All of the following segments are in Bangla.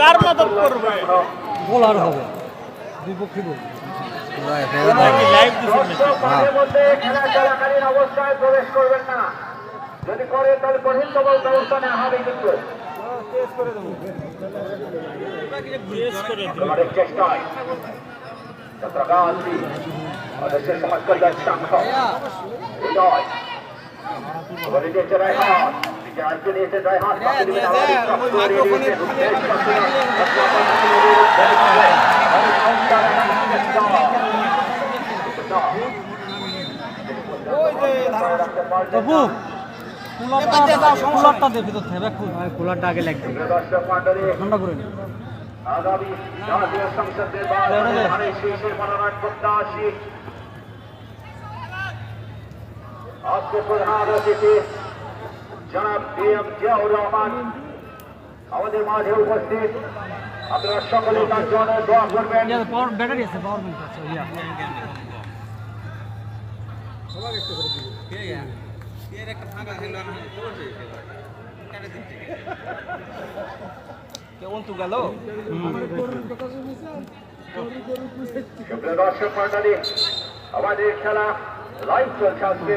কার মদত করবে? বোলার হবে। বিপক্ষে বল নাকি লাইভ দিছেন নাকি? দর্শক মাঠের মধ্যে খেলা চলাকালীন অবস্থায় প্রবেশ করবেন না। যদি করে তাহলে কঠিনতম ব্যবস্থা নেওয়া হবে কিন্তু। চেষ্টায়। যাত্রাবাসী আদর্শের সমাজ কল্যাণ সংঘ হৃদয়। বাবু কুলারটা দে ভিতর থেকে কুলারটা আগে লাগবে ঠান্ডা করে নি। আগামী জাতীয় সংসদ নির্বাচনে শীর্ষের মনোনয়ন প্রত্যাশী। আজকে প্রধান অতিথি জনাব বি এম জিয়াউর রহমান। আমাদের মাঝে উপস্থিত আপনারা সকলে তার জন্য দোয়া করবেন। পাওয়ার ব্যাটারি আছে পাওয়ার ব্যাংক আছে কেমন তো গেল? দর্শক মন্ডলী আমাদের খেলা লাইভ চলছে আজকে।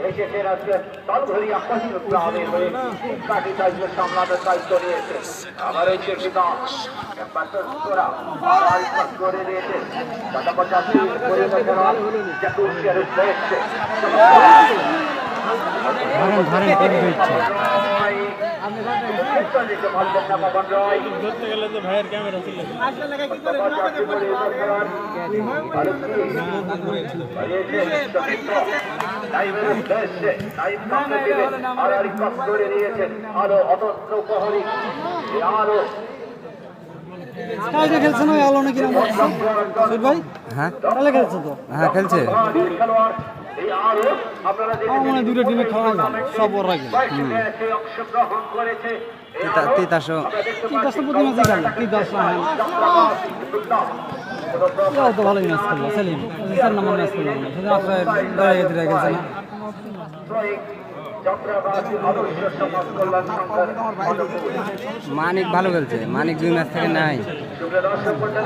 এসেছেন আজকে তালঘরিয়া কহিনুর গ্রামের হয়ে কাটি দায়িত্ব সামলানোর দায়িত্ব নিয়েছে। আমার এই চেষ্টা করে নিয়েছে দাদা পঁচাশি করে দেওয়ার ধরতে গেলে তো ভাইয়ের ক্যামেরা ছিল। আরও অতন্ত্র প্রহরী আরও কালকে খেলছে না ওই আলো নাকি ভাই? হ্যাঁ। কালকে খেলছে তো? হ্যাঁ খেলছে। মনে দুটো টিমে খেলা সব ওর আগে। তিতাসও দশটা প্রতি ম্যাচে গেল কি দশ তো ভালোই ম্যাচ খেললো সেলিম। চার নম্বর ম্যাচ খেললো আপনার দাঁড়িয়ে খেলছে না। মানিক ভালো খেলছে মানিক দুই ম্যাচ থেকে নাই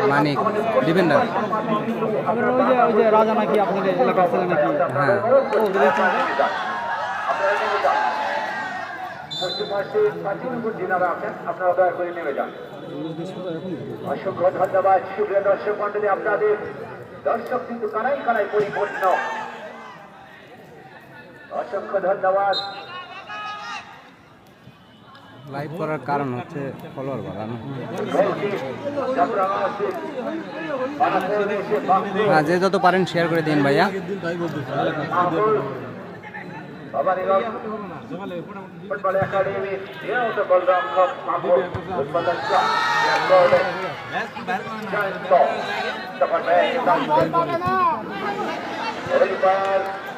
মানিক ডিফেন্ডার রাজা নাকি আপনাদের নাকি হ্যাঁ ও দেখছেন আপনারা দয়া করে নেমে যান অসংখ্য ধন্যবাদ সুপ্রিয় দর্শক মন্ডলী আপনাদের দর্শক কিন্তু কানাই কানাই পরিপূর্ণ অসংখ্য ধন্যবাদ। লাইভ করার কারণ হচ্ছে ফলোয়ার বাড়ানো। হ্যাঁ যে যত পারেন শেয়ার করে দিন ভাইয়া। ফুটবল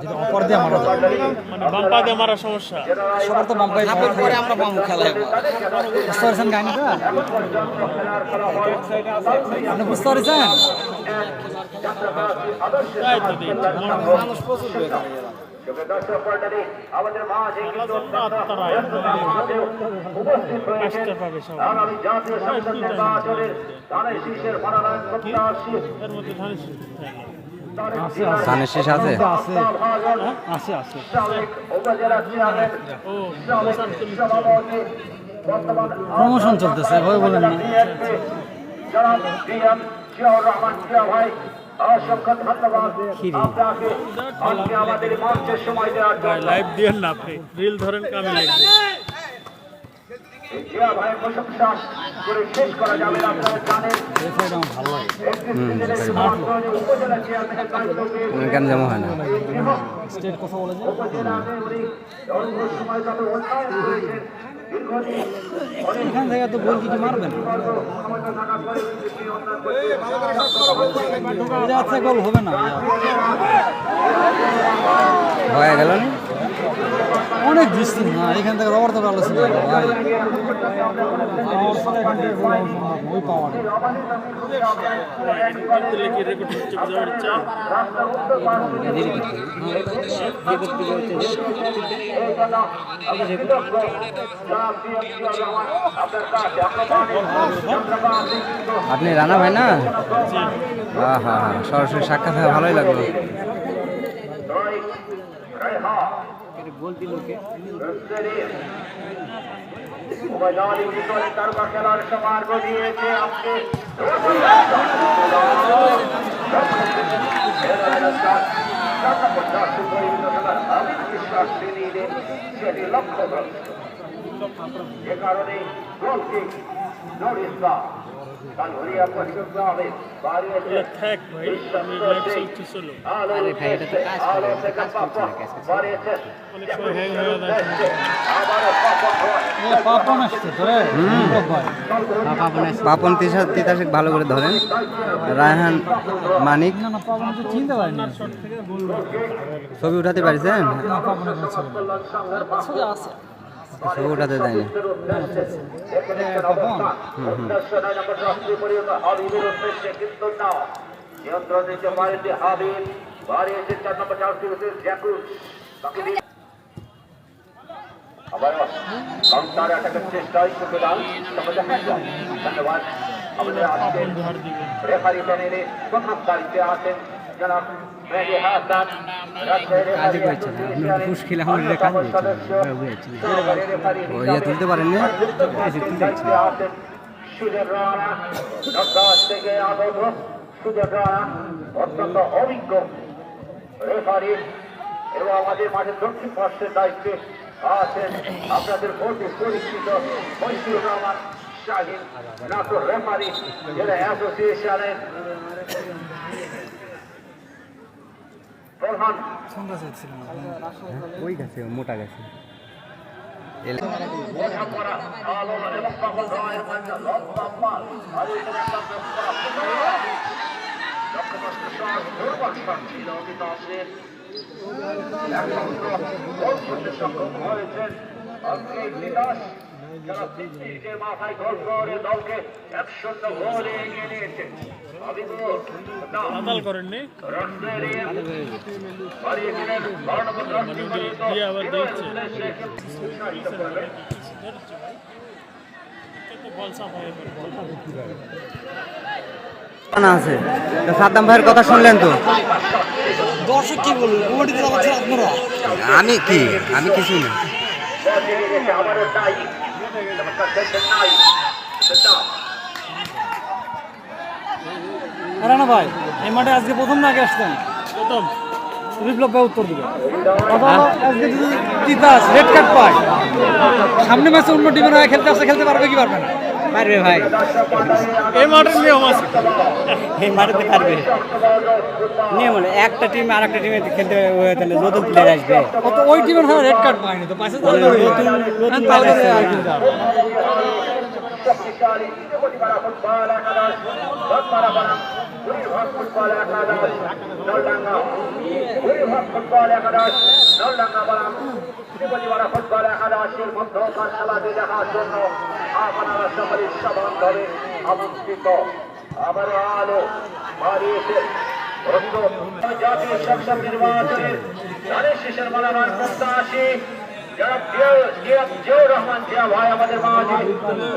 যেটা অপর দিয়ে মারা যায় মানে বাম্পা দিয়ে মারা সমস্যা। সবার তো বাম্পাই পরে আমরা বাম খেলা বুঝতে পারছেন কাহিনিটা আপনি বুঝতে পারছেন? তাই তো মানুষ প্রচুর দর্শক মন্ডলী আমাদের মাঝে কিন্তু উপস্থিত হয়েছেন আসতে পাবে সবাই। আগামী জাতীয় সংসদ নির্বাচনের ধানের শীষের মনোনয়ন প্রত্যাশী এর মধ্যে ধানের শীষ শেষ আছে। প্রমোশন চলতেছে ভাই বলেন না। ভাই অসংখ্য ধন্যবাদ আপনাকে আজকে আমাদের মঞ্চের সময় দেওয়ার জন্য লাইভ দিয়েন না আপনি। রিল ধরেন কামে প্রশংসা করে শেষ করা যাবে না আপনারা জানেন। কেন জমা হয় না। স্টেট কথা বলে যে এখান থেকে তো গোল কিছু মারবেন। গোল হবে না। হয়ে গেল না? অনেক দৃষ্টি না, এখান থেকে রবার তো ছিল ভাই। ওই আপনি রানা ভাই না? হ্যাঁ হ্যাঁ সরাসরি সাক্ষাৎ ভালোই লাগল। খেলার সমান গড়িয়েছে আজকে লক্ষ্য যে কারণে গোলকে নরিসা কানহরিয়া পর্যন্ত হবে। বাড়িয়েছে থাক ভাই আমি লাইভ চলতেছিল আরে ভাই, এটা তো কাজ করে, এটা কাজ করছে না, কাজ অনেক সময় হ্যাং হয়ে যাচ্ছে পাপন এ আসছে পাপন তিতাসিক ভালো করে ধরেন। রায়হান মানিক। চিনতে পারিনি। ছবি উঠাতে পারছেন? না পাপন এখানে ছিল না। ছবি আছে ছবি উঠাতে দেয়নি নিয়ন্ত্রণ নিতে পারেননি হাবিব বাড়িয়েছে চার নম্বর চার সিরিজের জ্যাকুব বাকি দিন আবার কাউন্টার অ্যাটাকের চেষ্টায় চোখে দান তবে দেখা যায় ধন্যবাদ আমাদের আজকে ধর দিবে রেফারি প্যানেলে প্রথম তারিখে আছেন জনাব মেহেদি হাসান রাজশাহী রেফারি অ্যাসোসিয়েশনের ঘুষ কাজ হয়েছে। সদস্য সহকারী রেফারি ও, তুলতে পারেননি? দায়িত্বে আছেন রানা থেকে আগত রানা অত্যন্ত অভিজ্ঞ রেফারি এবং আমাদের মাঠের দক্ষিণ পার্শ্বের দায়িত্বে আছেন আপনাদের ভোটে পরিচিত মশিউর রহমান শাহিন নাটোর রেফারি জেলা অ্যাসোসিয়েশনের প্রধান সন্ধ্যা ছিল না ওই গাছে মোটা গাছে। সক্ষম হয়েছেন। যারা যে মাথায় গোল করে দলকে এক শূন্য গোলে এগিয়ে নিয়েছে আদাল করেননি। আবার দেখছে বল সাফ হয়ে গেল না আছে সাদ্দাম ভাইয়ের কথা শুনলেন তো? দর্শক কি আপনারা। আমি কি? আমি কিছুই না। নাই রানা ভাই এই মাঠে আজকে প্রথম না আগে আসতেন প্রথম। বিপ্লব ভাই উত্তর দিবে। আজকে যদি তিতাস রেড কার্ড পায়। সামনে ম্যাচে অন্য টিমের হয়ে খেলতে আসে খেলতে পারবে কি পারবে না? পারবে ভাই? এই মাঠের নিয়ম আছে। এই মারতে পারবে। নিয়ম হলো একটা টিম আর একটা টিমে খেলতে তাহলে নতুন প্লেয়ার আসবে। তো ওই টিমের হয়ে রেড কার্ড পায়নি তো পাশে তাহলে নতুন নতুন খেলতে ত্রিপুটিপাড়া ফুটবল একাদশ নলডাঙ্গা বুড়িভাগ ফুটবল একাদশ নলডাঙ্গা বনাম। ফুটবল একাদশের মধ্যকার খেলাটি দেখার জন্য। আপনারা সকলে সবান্ধবে আমন্ত্রিত। আবারও আলো বাড়িয়েছে। জাতীয় সংসদ নির্বাচনের ধানের শেষের মালামার প্রত্যাশী যারা জিয়া- জিয়া- জিয়াউর রহমান জিয়া ভাই আমাদের মাঝে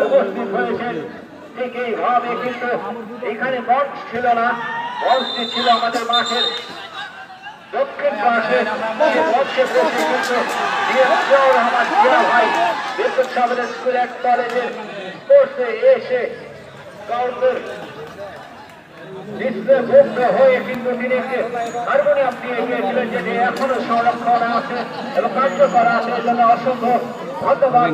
উপস্থিত হয়েছেন। ঠিক এইভাবে কিন্তু এখানে মঞ্চ ছিল না। মঞ্চটি ছিল আমাদের মাঠের দক্ষিণ পাশে। মঞ্চে বসে কিন্তু জিয়া- জিয়াউর রহমান জিয়া ভাই বিদ্যুৎ সাগর স্কুল এক কলেজের স্পোর্টসে এসে কাউন্টার নিঃস্বভুক্ত হয়ে কিন্তু তিনি একটি হারমোনিয়াম দিয়ে গিয়েছিলেন যেটি এখনও সংরক্ষণ আছে এবং কার্যকর আছে। এজন্য জন্য অসংখ্য ধন্যবাদ